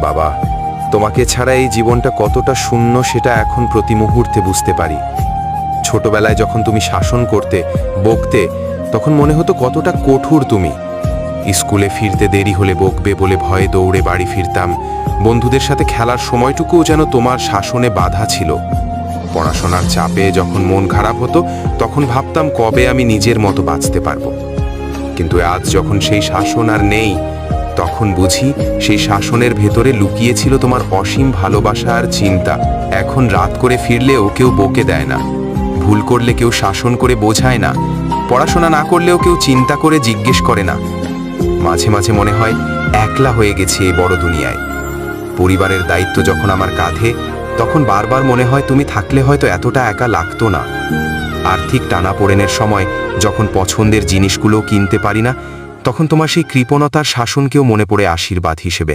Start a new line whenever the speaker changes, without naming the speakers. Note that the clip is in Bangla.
বাবা, তোমাকে ছাড়া এই জীবনটা কতটা শূন্য সেটা এখন প্রতি মুহূর্তে বুঝতে পারি। ছোটবেলায় যখন তুমি শাসন করতে, বকতে, তখন মনে হতো কতটা কঠোর তুমি। স্কুলে ফিরতে দেরি হলে বকবে বলে ভয়ে দৌড়ে বাড়ি ফিরতাম। বন্ধুদের সাথে খেলার সময়টুকুও যেন তোমার শাসনে বাধা ছিল। পড়াশোনার চাপে যখন মন খারাপ হতো, তখন ভাবতাম কবে আমি নিজের মতো বাঁচতে পারব। কিন্তু আজ যখন সেই শাসন আর নেই তখন বুঝি সেই শাসনের ভেতরে লুকিয়েছিল তোমার অসীম ভালোবাসা আর চিন্তা। এখন রাত করে ফিরলেও কেউ বকে দেয় না। ভুল করলে কেউ শাসন করে বোঝায় না। পড়াশোনা না করলেও কেউ চিন্তা করে জিজ্ঞেস করে না। মাঝে মাঝে মনে হয় একলা হয়ে গেছি এই বড় দুনিয়ায়। পরিবারের দায়িত্ব যখন আমার কাঁধে, তখন বারবার মনে হয় তুমি থাকলে হয়তো এতটা একা লাগতো না। আর্থিক টানাপোড়েনের সময় যখন পছন্দের জিনিসগুলো কিনতে পারি না তখন তোমার সেই কৃপণতার শাসনকেও মনে পড়ে আশীর্বাদ হিসেবে।